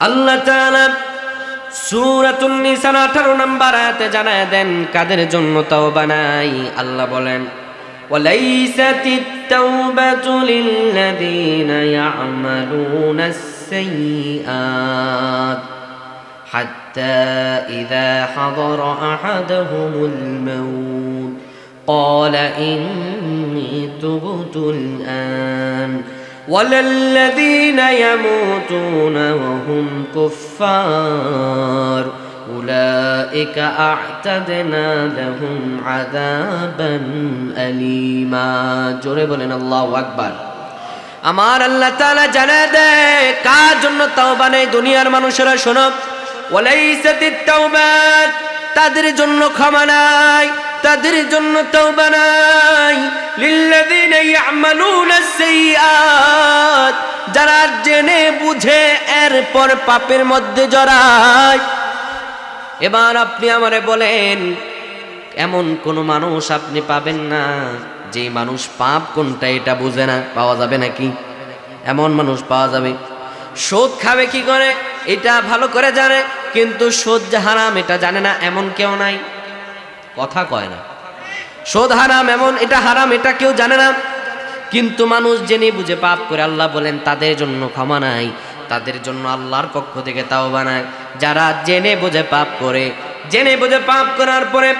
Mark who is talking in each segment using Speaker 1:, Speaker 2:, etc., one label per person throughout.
Speaker 1: আল্লাহ তাআলা সূরাতুন নিসার 18 নম্বর আয়াতে জানায় দেন কাদের জন্য তওবা নাই আল্লাহ বলেন وليست التوبة للذين يعملون السيئات حتى إذا حضر أحدهم الموت قال إني تبت الآن ولا الذين يموتون وهم كفار أولئك أعتدنا لهم عذابا أليما জোরে বলেন আল্লাহু আকবার আমার আল্লাহ তাআলা জানা দেয় কার জন্য তওবা নেই দুনিয়ার মানুষেরা শোনো ওয়ালাইসাতিত তাওবাত তাদের জন্য ক্ষমা নাই তাদের জন্য তওবা নাই। লিল্লাযিনা যারা জেনে বুঝে, এরপর পাপের মধ্যে জড়ায়। এবার আপনি আমারে বলেন, এমন কোন মানুষ আপনি পাবেন না যে মানুষ পাপ কোনটা এটা বুঝে না, পাওয়া যাবে নাকি? এমন মানুষ পাওয়া যাবে। সুদ খাবে কি করে? এটা ভালো করে জানে, কিন্তু সুদ যে হারাম, এটা জানে না, এমন কেউ নাই। কথা কয় না। সুদ হারাম এমন, এটা হারাম, এটা কেউ জানে না। কিন্তু মানুষ জেনে বুঝে পাপ করে আল্লাহ বলেন, তাদের জন্য ক্ষমা নাই, তাদের জন্য আল্লাহর পক্ষ থেকে তাও বানায় যারা জেনে বুঝে পাপ করে, জেনে বুঝে পাপ করার পরে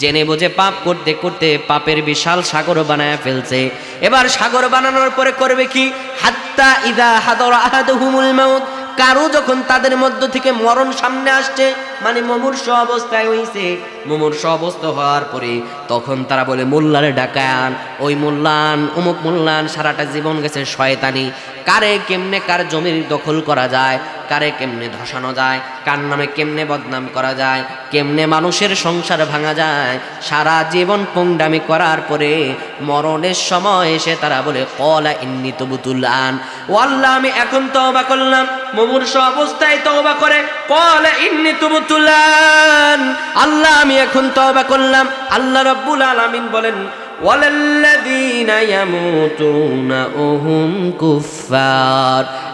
Speaker 1: জেনে বুঝে পাপ করতে করতে পাপের বিশাল সাগর বানায় ফেলছে। এবার সাগর বানানোর পরে করবে কি? হাত্তা ইদা হাদর আহাদ হুমুল মাউত। কারও যখন তাদের মধ্য থেকে মরণ সামনে আসছে মানে মুমূর্ষ অবস্থায় হইছে, মুমূর্ষ অবস্থা হওয়ার পরে তখন তারা বলে, মোল্লারে ডাকায়ান ওই মোল্লান, অমুক মোল্লান, সারাটা জীবন গেছে শয়তানি। কারে কেমনে কার জমির দখল করা যায়, কারে কেমনে ধসানো যায়? কার নামে কেমনে বদনাম করা যায়? কেমনে মানুষের সংসার ভাঙা যায়? সারা জীবন পুংডামি করার পরে মরণের সময় এসে তারা বলে, কলা ইন্নি তবুতুল আন ও আল্লাহ, আমি এখন তওবা করলাম। মুমূর্ষ অবস্থায় তওবা করে, কলা ইন্নি তবুতুল আন আল্লাহ, আমি এখন তওবা করলাম। আল্লাহ রাব্বুল আলামিন বলেন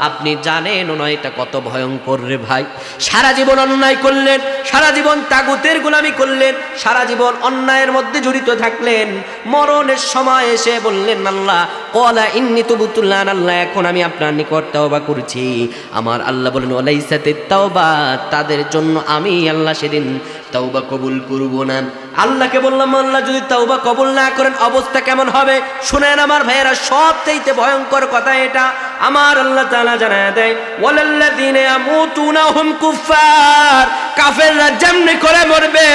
Speaker 1: আপনি জানেন না এটা কত ভয়ঙ্কর রে ভাই। সারা জীবন অন্যায় করলেন, সারা জীবন তাগুতের গোলামি করলেন, সারা জীবন অন্যায়ের মধ্যে জড়িত থাকলেন। মরণের সময় এসে বললেন, আল্লাহ কলা ইন্নি তুবুতুল্লাহ আল্লাহ, এখন আমি আপনার নিকট তাওবা করছি। আমার আল্লাহ বলেন ওলাইসাতে তাওবা, তাদের জন্য আমি আল্লাহ সেদিন তাওবা কবুল করব না। আল্লাহকে বললাম, আল্লাহ যদি তাওবা কবুল না করেন, অবস্থা কেমন হবে? শুনেন আমার ভাইয়েরা সব চাইতে ভয়ঙ্কর কথা এটা। আমার আল্লাহ তাআলা জানায় দেয়, ওয়ালাল্লাযীনা ইয়ামুতুনা হুম কুফার কাফেররা যেমনি করে মরবে,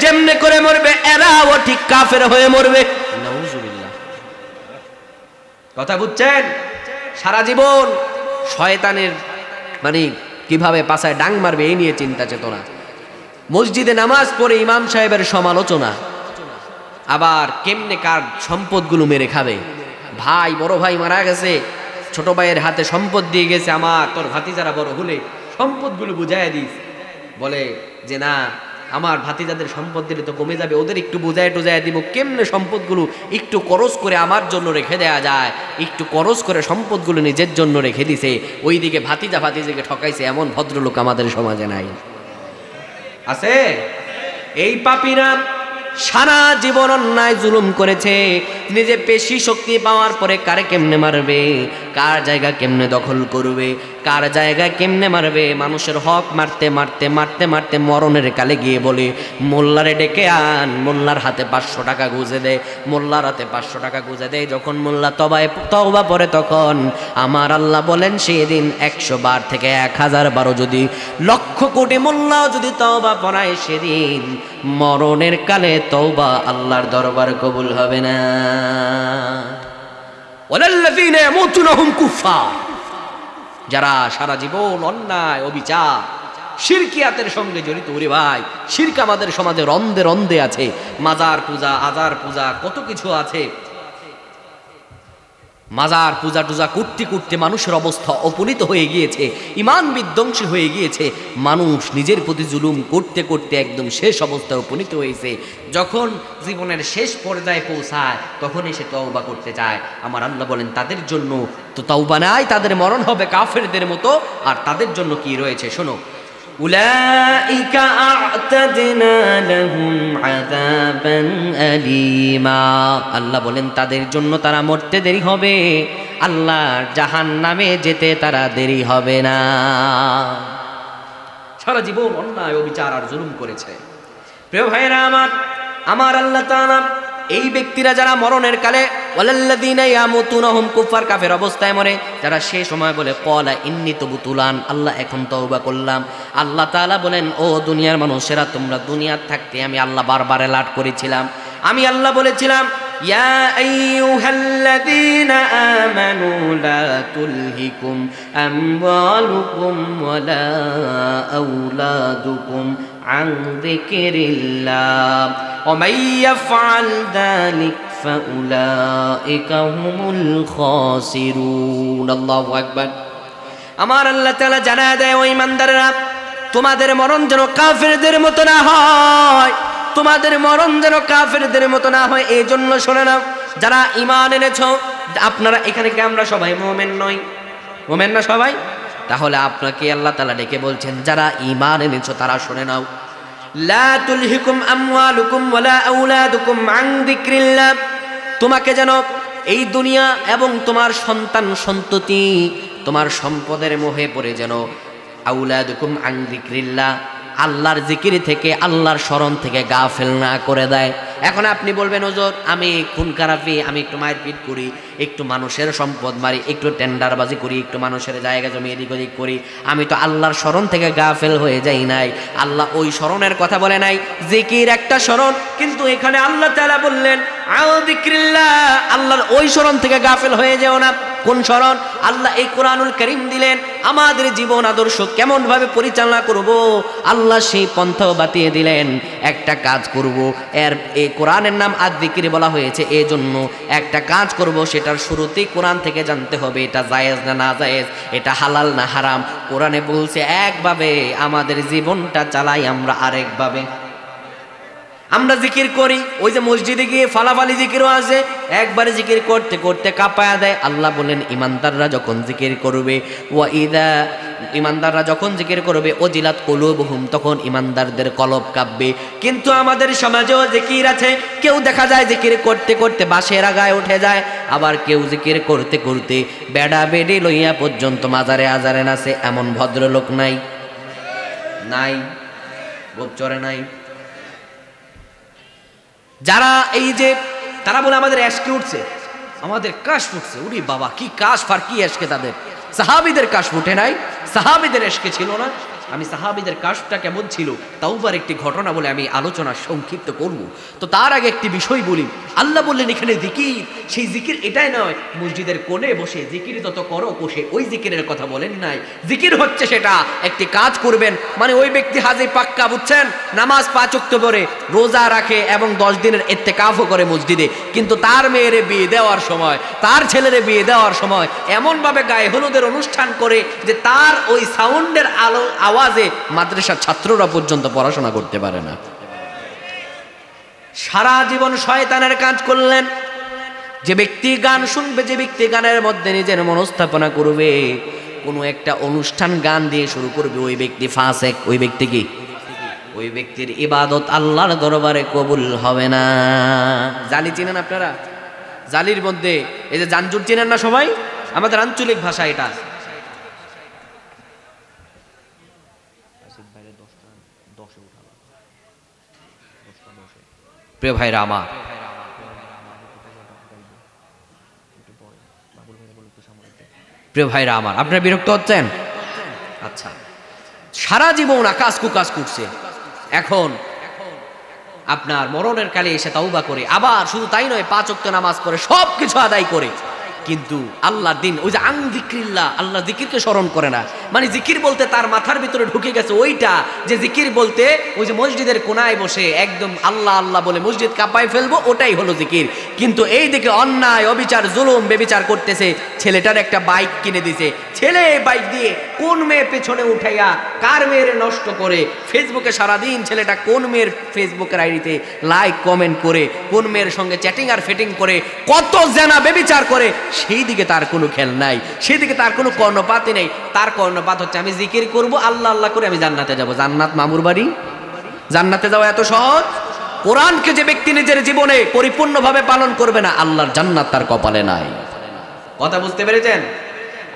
Speaker 1: যেমনি করে মরবে, এরাও ঠিক কাফের হয়ে মরবে। নাউজুবিল্লাহ। কথা বুঝছেন? সারা জীবন শয়তানের মানে কীভাবে পাছায় ডাং মারবে, এই নিয়ে চিন্তা চেতনা। মসজিদে নামাজ পড়ে ইমাম সাহেবের সমালোচনা। আবার কেমনে কার সম্পদগুলো মেরে খাবে? ভাই, বড় ভাই মারা গেছে, ছোট ভাইয়ের হাতে সম্পদ দিয়ে গেছে, আমার, তোর ভাতিজারা বড় হলে সম্পদগুলো বুঝাই দিস। বলে যে না, আমার ভাতিজাদের সম্পদ দিলে তো কমে যাবে, ওদের একটু বুঝায় টুজায় দিব, কেমনে সম্পদগুলো একটু করস করে আমার জন্য রেখে দেয়া যায়, একটু করস করে সম্পদগুলো নিজের জন্য রেখে দিছে, ওইদিকে ভাতিজা ভাতিজাকে ঠকাইছে, এমন ভদ্রলোক আমাদের সমাজে নাই। আছে? এই পাপিরা সারা জীবন অন্যায় জুলুম করেছে। নিজে পেশি শক্তি পাওয়ার পরে কারে কেমনে মারবে? কার জায়গা কেমনে দখল করবে? কার জায়গা কেমনে মারবে? মানুষের হক মারতে মারতে মারতে মারতে মরণের কালে গিয়ে বলে, মোল্লারে ডেকে আন, মোল্লার হাতে পাঁচশো টাকা গুজে দেয় মোল্লার হাতে পাঁচশো টাকা গুজে দেয় যখন মোল্লা তবায়, তওবা পরে তখন আমার আল্লাহ বলেন, সেদিন একশো বার থেকে এক হাজার বারো যদি লক্ষ কোটি মোল্লাও যদি তওবা পড়ায়, সেদিন মরণের কালে তওবা আল্লাহর দরবার কবুল হবে না। যারা সারা জীবন অন্যায়, অবিচার, শিরকিয়াতের সঙ্গে জড়িত, ওরে ভাই শিরক আমাদের সমাজে রন্দে রন্দে আছে, মাজার পূজা, আজার পূজা, কত কিছু আছে। মাজার, পূজা টুজা করতে করতে মানুষের অবস্থা অপনীত হয়ে গিয়েছে, ইমান বিধ্বংসী হয়ে গিয়েছে। মানুষ নিজের প্রতি জুলুম করতে করতে একদম শেষ অবস্থায় উপনীত হয়েছে। যখন জীবনের শেষ পর্যায়ে পৌঁছায়, তখনই সে তওবা করতে চায়। আমার আল্লাহ বলেন, তাদের জন্য তো তওবা নাই, তাদের মরণ হবে কাফেরদের মতো, আর তাদের জন্য কি রয়েছে? শোনো أولئك أعتدنا لهم عذابا أليما আল্লাহ বলেন তাদের জন্য তারা মরতে দেরি হবে আল্লাহ জাহান নামে যেতে তারা দেরি হবে না সারা জীবন অন্যায় অবিচার আর জুলুম করেছে প্রিয় ভাইরা আমার আমার আল্লাহ তাআলা এই ব্যক্তিরা যারা মরণের কালে ওয়ালাল্লাযীনা ইয়ামুতুনা হুম কুফার কাফের অবস্থায় মরে যারা সে সময় বলে কলা ইন্নি তবুতুলান আল্লাহ এখন তওবা করলাম আল্লাহ তাআলা বলেন ও দুনিয়ার মানুষেরা তোমরা দুনিয়ার থাকতে আমি আল্লাহ বারবার লাট করেছিলাম আমি আল্লাহ বলেছিলাম ইয়া আইয়ুহাল্লাযীনা আমানু লা তুলহিকুম আমওয়ালুকুম ওয়ালা আওলাদুকুম عن ذكر الله ومن يفعل ذلك ফাউলাইকা হুমুল খাসিরুন। আল্লাহু আকবার। আমার আল্লাহ তাআলা জানা দেয় ওই ইমানদারেরা তোমাদের মরণ যেন কাফেরদের মতো না হয়। তোমাদের মরণ যেন কাফেরদের মতো না হয় এই জন্য শোনে না, যারা ইমান এনেছ, আপনারা এখানে কি আমরা সবাই মোমেন নই? মোমেন না সবাই? তাহলে আপনাকে আল্লাহ তালা ডেকে বলছেন, যারা ইমান এনেছ, তারা শোনে নাও। লা তোমাকে যেন এই দুনিয়া এবং তোমার সন্তান সন্ততি, তোমার সম্পদের মোহে পড়ে যেন আউলাদুকুম আং যিকরিল্লাহ। আল্লাহর জিকির থেকে, আল্লাহর স্মরণ থেকে গাফেল না করে দেয়। এখন আপনি বলবেন ওজোর আমি খুন খারাপি, আমি একটু মায়ের পিট করি, একটু মানুষের সম্পদ মারি, একটু টেন্ডারবাজি করি, একটু মানুষের জায়গা জমি এদিক ওদিক করি, আমি তো আল্লাহর স্মরণ থেকে গাফেল হয়ে যাই নাই। আল্লাহ ওই স্মরণের কথা বলে নাই, জিকির একটা স্মরণ কিন্তু এখানে আল্লাহ তাআলা বললেন আল্লাহর ওই স্মরণ থেকে গাফেল হয়ে যেও না। কোন স্মরণ। আল্লাহ এই কোরআনুল করিম দিলেন, আমাদের জীবন আদর্শ কেমন ভাবে পরিচালনা করব? আল্লাহ সেই পন্থাও বাতিয়ে দিলেন, একটা কাজ করব। এর এই কোরআনের নাম আদিকির বলা হয়েছে এই জন্য একটা কাজ করব, সেটার শুরুতেই কোরআন থেকে জানতে হবে, এটা জায়েজ না না জায়েজ, এটা হালাল না হারাম। কোরআনে বলছে, একভাবে আমাদের জীবনটা চালাই আমরা আরেকভাবে। আমরা জিকির করি, ওই যে মসজিদে গিয়ে ফালাফালি জিকিরও আছে, একবারে জিকির করতে করতে কাঁপায়া দেয়। আল্লাহ বলেন ইমানদাররা যখন জিকির করবে, ওয়া ইদা ইমানদাররা যখন জিকির করবে ও জিলাত কলুবহুম, তখন ইমানদারদের কলব কাঁপবে। কিন্তু আমাদের সমাজেও জিকির আছে, কেউ দেখা যায় জিকির করতে করতে বাসের আগায় উঠে যায়, আবার কেউ জিকির করতে করতে বেড়া বেডি লইয়া পর্যন্ত মাজারে আজারে নাচে, এমন ভদ্রলোক নাই। নাই, গোপচরে নাই। যারা এই যে, তারা বলে আমাদের অ্যাশকে উঠছে। আমাদের কাশ ফুটছে। উড়ি বাবা, কি কাশ ফার কি অ্যাশকে তাদের? সাহাবিদের কাশ ফুটে নাই। সাহাবিদের অ্যাশকে ছিল না। আমি সাহাবিদের কাশটা কেমন ছিল, তাওবার একটি ঘটনা বলে আমি আলোচনা সংক্ষিপ্ত করব। তো তার আগে একটি বিষয় বলি। আল্লাহ বললেন, এখানে জিকির, সেই জিকির এটাই নয়। মসজিদের কোণে বসে জিকির তত করো বসে ওই জিকিরের কথা বলেন নাই। জিকির হচ্ছে সেটা, একটি কাজ করবেন মানে ওই ব্যক্তি হাজে পাক্কা, বুঝছেন? নামাজ পাঁচ করে রোজা রাখে এবং দশ দিনের এতে কাফও করে মসজিদে। কিন্তু তার মেয়েরে বিয়ে দেওয়ার সময়, তার ছেলেরে বিয়ে দেওয়ার সময় এমনভাবে গায়ে হলুদের অনুষ্ঠান করে যে তার ওই সাউন্ডের আলো আওয়াজে মাদ্রাসার ছাত্ররা পর্যন্ত পড়াশোনা করতে পারে না। সারা জীবন শয়তানের কাজ করলেন। যে ব্যক্তি গান শুনবে, যে ব্যক্তি গানের মধ্যে নিজের মনস্থাপনা করবে, কোনো একটা অনুষ্ঠান গান দিয়ে শুরু করবে ওই ব্যক্তি ফাঁসেক, ওই ব্যক্তি কি? ওই ব্যক্তির ইবাদত আল্লাহর দরবারে কবুল হবে না। জালি চিনেন আপনারা? জালির মধ্যে, এই যে জানজুর চিনেন না সবাই? আমাদের আঞ্চলিক ভাষা এটা। প্রিয় ভাইরা আমার। প্রিয় ভাইরা আমার, আপনারা বিরক্ত হচ্ছেন? আচ্ছা। সারা জীবন আকাশ কুকাশ করছে এখন আপনার মরণের কালে এসে তাওবা করে, আবার শুধু তাই নয়, পাঁচ ওয়াক্ত নামাজ পড়ে সব কিছু আদায় করে। কিন্তু আল্লাহ দিন, ওই যে আং জিক্রিল্লা আল্লাহ জিকিরকে স্মরণ করে না। মানে জিকির বলতে তার মাথার ভিতরে ঢুকে গেছে ওইটা, যে জিকির বলতে ওই যে মসজিদের কোনায় বসে একদম আল্লাহ আল্লাহ বলে মসজিদ কাঁপায় ফেলব, ওটাই হলো জিকির কিন্তু এই দিকে অন্যায়, অবিচার, জুলুম, বেবিচার করতেছে, ছেলেটার একটা বাইক কিনে দিছে। ছেলে বাইক দিয়ে কোন মেয়ে পেছনে উঠাইয়া কার মেয়ের নষ্ট করে? ফেসবুকে সারাদিন ছেলেটা কোন মেয়ের ফেসবুকের আইডিতে লাইক কমেন্ট করে, কোন মেয়ের সঙ্গে চ্যাটিং আর ফেটিং করে, কত জেনা বেবিচার করে, সেই দিকে তার কোনো খেল নাই, সেই দিকে তার কোনো কর্ণপাতই নেই। তার কর্ণপাত হচ্ছে, আমি জিকির করব, আল্লাহ আল্লাহ করে আমি জান্নাতে যাব। জান্নাত মামুর বাড়ি? জান্নাতে যাওয়া এত সহজ? কোরআনকে যে ব্যক্তি নিজের জীবনে পরিপূর্ণভাবে পালন করবে না, আল্লাহর জান্নাত তার কপালে নাই। কথা বুঝতে পেরেছেন?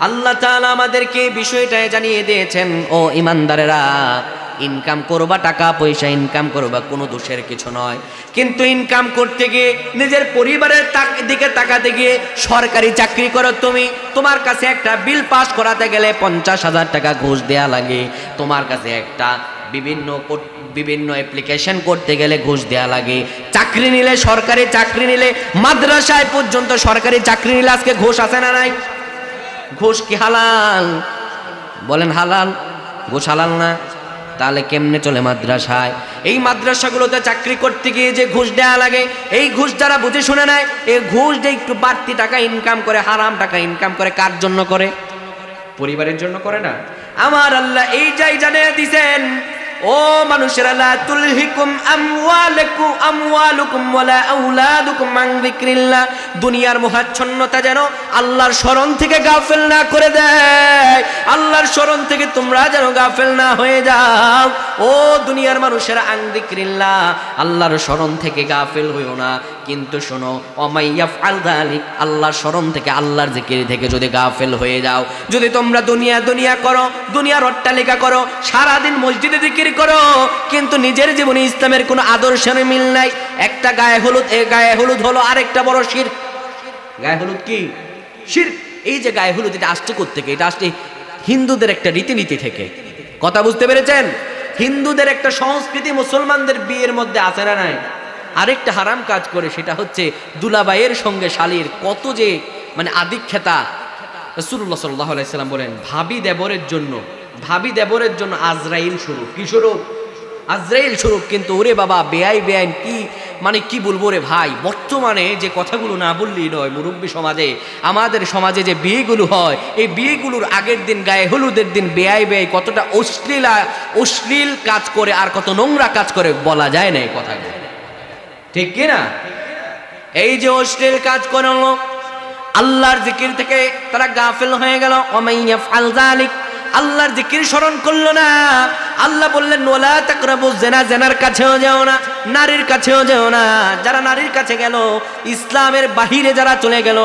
Speaker 1: আল্লাহ তাআলা আমাদেরকে বিষয়টা জানিয়ে দিয়েছেন, ও ইমানদারেরা ইনকাম করবা টাকা, পয়সা ইনকাম করবা, কোনো দোষের কিছু নয়। কিন্তু ইনকাম করতে গিয়ে, নিজের পরিবারের দিকে তাকাতে গিয়ে সরকারি চাকরি করো তুমি, তোমার কাছে একটা বিল পাস করাতে গেলে পঞ্চাশ হাজার টাকা ঘুষ দেয়া লাগে। তোমার কাছে একটা বিভিন্ন বিভিন্ন অ্যাপ্লিকেশন করতে গেলে ঘুষ দেয়া লাগে। চাকরি নিলে সরকারি চাকরি নিলে, মাদ্রাসায় পর্যন্ত সরকারি চাকরি নিলে আজকে ঘুষ আছে না নাই? ঘুষ কি হালাল? বলেন হালাল, ঘুষ হালাল না? তাহলে কেমনে চলে মাদ্রাসায়? এই মাদ্রাসাগুলোতে চাকরি করতে গিয়ে যে ঘুষ দেওয়া লাগে, এই ঘুষ যারা বুঝে শুনে নেয় এই ঘুষ যে একটু বাড়তি টাকা ইনকাম করে, হারাম টাকা ইনকাম করে, কার জন্য করে? পরিবারের জন্য করে না? আমার আল্লাহ এই যাই জানিয়ে দিছেন ও মানুষেরা দুনিয়ার মোহাচ্ছন্নতা যেন আল্লাহর স্মরণ থেকে গাফেল না করে দেয়। আল্লাহর স্মরণ থেকে তোমরা যেন গাফেল না হয়ে যাও। ও দুনিয়ার মানুষেরা, আন যিকরিল্লাহ, আল্লাহর স্মরণ থেকে গাফেল হইও না। কিন্তু শোনো অমাইয়াফ আল যালিক, আল্লাহর স্মরণ থেকে আল্লাহর জিকির থেকে যদি গাফেল হয়ে যাও। যদি তোমরা দুনিয়া দুনিয়া করো, দুনিয়ার অট্টালিকা করো, সারাদিন মসজিদে জিকির করো, কিন্তু নিজের জীবনে ইসলামের কোনো আদর্শের মিল নাই। একটা গায়ে হলুদ, এ গায়ে হলুদ হলো আরেকটা বড় শির। গায়ে হলুদ কি? শির। এই যে গায়ে হলুদ, এটা আসছে থেকে এটা আসছে হিন্দুদের একটা রীতিনীতি থেকে। কথা বুঝতে পেরেছেন? হিন্দুদের একটা সংস্কৃতি মুসলমানদের বিয়ের মধ্যে আছে না নাই? আরেকটা হারাম কাজ করে, সেটা হচ্ছে দুলাবাইয়ের সঙ্গে শালির কত যে মানে আদিক্ষেতা রসুল্লাহ সাল্লাহ আলাইসাল্লাম বলেন, ভাবি দেবরের জন্য। ভাবি দেবরের জন্য আজরাইল স্বরূপ। কি স্বরূপ? আজরাইল স্বরূপ কিন্তু ওরে বাবা, বেআই বেআইন কি মানে কি বলব রে ভাই? বর্তমানে যে কথাগুলো না বললেই নয়, মুরব্বী সমাজে, আমাদের সমাজে যে বিয়েগুলো হয়, এই বিয়েগুলোর আগের দিন গায়ে হলুদের দিন বেআই বেআই কতটা অশ্লীল অশ্লীল কাজ করে আর কত নোংরা কাজ করে বলা যায় না এই কথাগুলো। ঠিক কি না? এই যে অশ্লীল কাজ করল, আল্লাহর জিকির থেকে তারা গাফেল হয়ে গেল অমাইয়া ফাল জালিক আল্লাহর জিকির স্মরণ করল না। আল্লাহ বললেন নোলা তাকরাবু জেনা জেনার কাছেও যেও না, নারীর কাছেও যেও না। যারা নারীর কাছে গেল, ইসলামের বাহিরে যারা চলে গেল,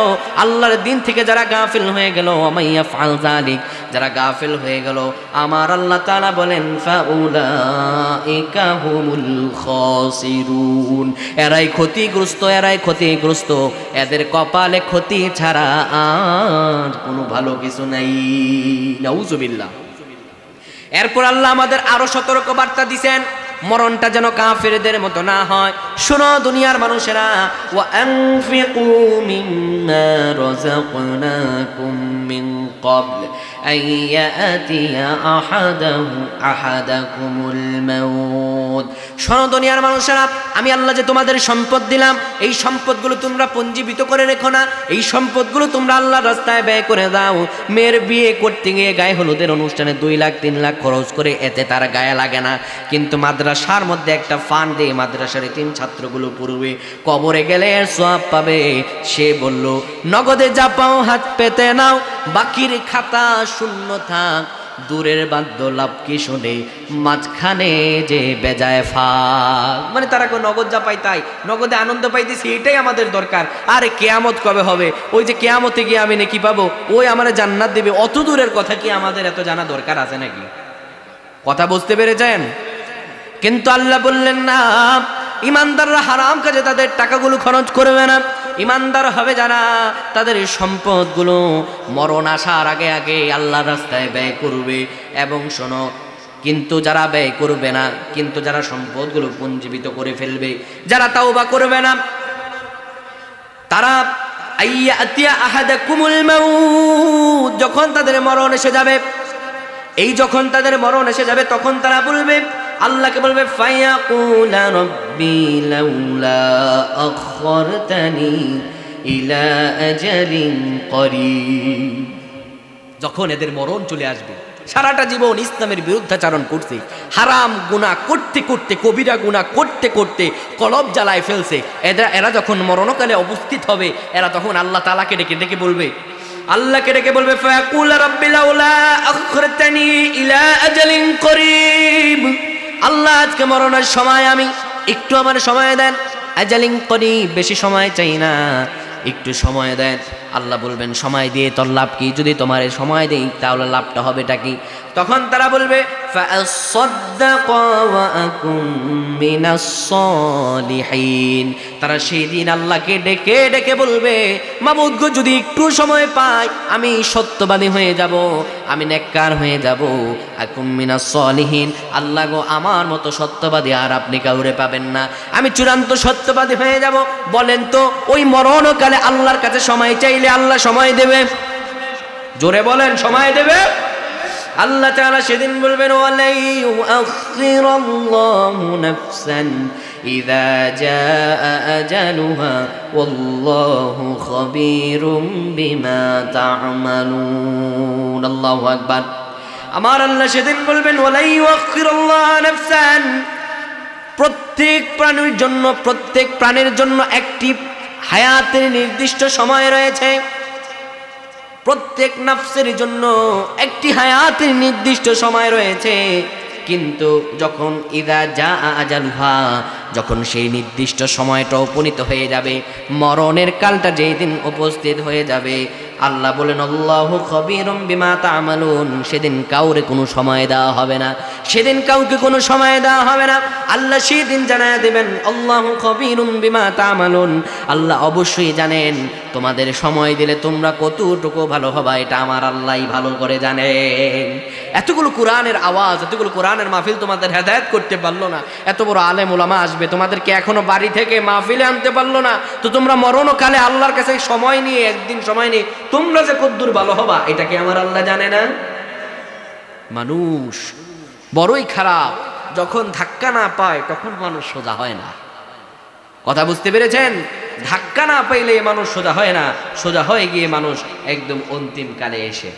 Speaker 1: আল্লাহর দিন থেকে যারা গাফিল হয়ে গেল আমাইয়া ফাল জালিক যারা গাফিল হয়ে গেল, আমার আল্লাহ তাআলা বলেন এরাই ক্ষতিগ্রস্ত এরাই ক্ষতিগ্রস্ত। এদের কপালে ক্ষতি ছাড়া আর কোনো ভালো কিছু নাই। নাউজুবিল্লাহ। এরপর আল্লাহ আমাদের আরও সতর্ক বার্তা দিছেন, মরণটা যেন কাফেরদের মতো না হয়। শোনো দুনিয়ার মানুষেরা আনফিকু মিম্মা রাযাকনাকুম মিন ক্বাবল। আন ইয়াতিয়া আহাদাহু আহাদাকুমুল মাউত শোনো দুনিয়ার মানুষেরা, আমি আল্লাহ যে তোমাদের সম্পদ দিলাম, এই সম্পদগুলো তোমরা পঞ্জীবিত করে রেখো না। এই সম্পদগুলো তোমরা আল্লাহর রাস্তায় ব্যয় করে দাও। মেয়ের বিয়ে করতে গিয়ে গায়ে হলুদের অনুষ্ঠানে দুই লাখ, তিন লাখ খরচ করে এতে তার গায়ে লাগে না। কিন্তু মাদ্রাসার মধ্যে একটা ফান্ড দিয়ে মাদ্রাসার তিন ছাত্রগুলো পড়বে। কবরে গেলে সোয়াব পাবে। সে বলল, নগদে যা পাও হাত পেতে নাও, বাকির খাতা শূন্য থাক দূরের বাদ্য লাভ কি শুনে মাঝখানে যে বেজায় ফাঁক। মানে তারা কেউ নগদ যা পাই তাই, নগদে আনন্দ পাইতেছি, এটাই আমাদের দরকার। আরে কেয়ামত কবে হবে? ওই যে কেয়ামতে গিয়ে আমি নাকি পাবো, ওই আমার জান্নাত দেবে। অত দূরের কথা কি আমাদের এত জানা দরকার আছে নাকি? কথা বুঝতে পেরেছেন? কিন্তু আল্লাহ বললেন না, ইমানদাররা হারাম কাজে তাদের টাকাগুলো খরচ করবে না। ইমানদার হবে যারা, তাদের সম্পদগুলো মরণ আসার আগে আগে আল্লাহ রাস্তায় ব্যয় করবে। এবং শোনো, কিন্তু যারা ব্যয় করবে না, কিন্তু যারা সম্পদগুলো পুঞ্জীবিত করে ফেলবে, যারা তাও বা করবে না, তারা যখন তাদের মরণ এসে যাবে, এই যখন তাদের মরণ এসে যাবে, তখন তারা বলবে আল্লাহকে বলবে, ফায়াকুলা রব্বি লাউলা আখরতানি ইলা আজালিন করিব। যখন এদের মরণ চলে আসবে, সারাটা জীবন ইসলামের বিরুদ্ধাচারণ করছে, হারাম গুণা করতে করতে, কবিরা গুণা করতে করতে কলব জ্বালায় ফেলছে, এরা এরা যখন মরণকালে উপস্থিত হবে, এরা তখন আল্লাহ তালাকে ডেকে ডেকে বলবে, আল্লাহকে ডেকে বলবে, ফায়াকুল রাব্বি লাউলা আখরতানি ইলা আজালিন করিব। আল্লাহ, আজকে মরণের সময় আমি একটু আমার সময় দেন। আজালিং করি বেশি সময় চাই না, একটু সময় দেন। আল্লাহ বলবেন, সময় দিয়ে তোর লাভ কি? যদি তোমার সময় দেই, তাহলে লাভটা হবেটা কি? তখন তারা বলবে তারা সেই দিন আল্লাহকে ডেকে ডেকে বলবে মাবুদ্গ যদি একটু সময় পাই, আমি সত্যবাদী হয়ে যাব, আমি নেককার হয়ে যাব। আকুমিনা সলিহীন আল্লাহ গো, আমার মতো সত্যবাদী আর আপনি কাউরে পাবেন না। আমি চূড়ান্ত সত্যবাদী হয়ে যাব। বলেন তো, ওই মরণকালে আল্লাহর কাছে সময় চাই চাইলে আল্লাহ সময় দেবে। জোরে বলেন, সময় দেবে? আল্লাহ তাআলা সেদিন বলবেন, ওয়ালাই ইউআখিরাল্লাহু নাফসান ইযা জাআ আজালুহা ওয়াল্লাহু খাবীরুম বিমা তা'মালুন। আল্লাহু আকবার। আমার আল্লাহ সেদিন বলবেন নাফসান। প্রত্যেক প্রাণীর জন্য, প্রত্যেক প্রাণীর জন্য একটি হায়াতের নির্দিষ্ট সময় রয়েছে। প্রত্যেক নাফসের জন্য একটি হায়াতের নির্দিষ্ট সময় রয়েছে। কিন্তু যখন ইদা যা আজালুহা, যখন সেই নির্দিষ্ট সময়টা উপনীত হয়ে যাবে, মরণের কালটা যেই দিন উপস্থিত হয়ে যাবে আল্লাহ বলেন, আল্লাহ খবিরম বিমা তামালুন। সেদিন কাউরে কোনো সময় দেওয়া হবে না। সেদিন কাউকে কোনো সময় দেওয়া হবে না। আল্লাহ সেদিন জানায় দেবেন, আল্লাহ খবিরুম বিমা তামালুন। আল্লাহ অবশ্যই জানেন তোমাদের সময় দিলে তোমরা কতটুকু ভালো হবা, এটা আমার আল্লাহই ভালো করে জানেন এতগুলো কোরআনের আওয়াজ, এতগুলো কোরআনের মাহফিল তোমাদের হেদায়েত করতে পারল না। এত বড় আলেম ওলামা আসবে, তোমাদেরকে এখনও বাড়ি থেকে মাহফিলে আনতে পারল না। তো তোমরা মরণকালে আল্লাহর কাছে সময় নিয়ে, একদিন সময় নিয়ে, তোমরা যে কদ্দুর ভালো হবা, এটা কি আমার আল্লাহ জানে না? মানুষ বড়ই খারাপ, যখন ধাক্কা না পায়, তখন মানুষ সোজা হয় না। কথা বুঝতে পেরেছেন? ধাক্কা না পাইলে মানুষ সোজা হয় না। সোজা হয়ে গিয়ে মানুষ একদম অন্তিম কালে এসে